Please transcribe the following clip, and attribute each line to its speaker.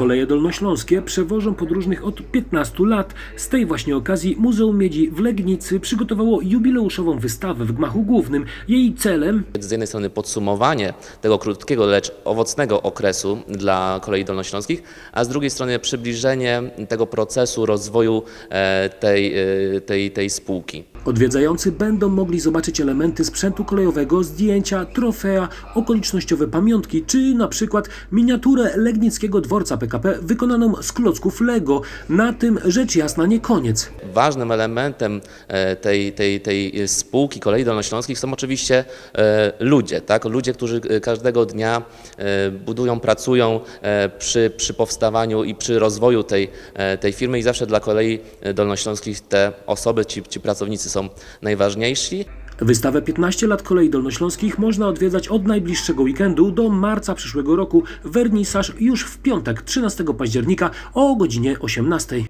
Speaker 1: Koleje Dolnośląskie przewożą podróżnych od 15 lat. Z tej właśnie okazji Muzeum Miedzi w Legnicy przygotowało jubileuszową wystawę w gmachu głównym. Jej celem
Speaker 2: Z jednej strony podsumowanie tego krótkiego, lecz owocnego okresu dla kolei dolnośląskich, a z drugiej strony przybliżenie tego procesu rozwoju e, tej, e, tej, tej spółki.
Speaker 1: Odwiedzający będą mogli zobaczyć elementy sprzętu kolejowego, zdjęcia, trofea, okolicznościowe pamiątki, czy na przykład miniaturę legnickiego dworca PKP wykonaną z klocków Lego. Na tym rzecz jasna nie koniec.
Speaker 2: Ważnym elementem e, tej, tej, tej spółki kolei dolnośląskich są oczywiście e, ludzie, tak? ludzie, którzy e, każdego dnia budują, pracują przy, przy powstawaniu i przy rozwoju tej, tej firmy i zawsze dla kolei dolnośląskich te osoby, ci, ci pracownicy są najważniejsi.
Speaker 1: Wystawę 15 lat kolei dolnośląskich można odwiedzać od najbliższego weekendu do marca przyszłego roku. Wernisaż już w piątek 13 października o godzinie 18.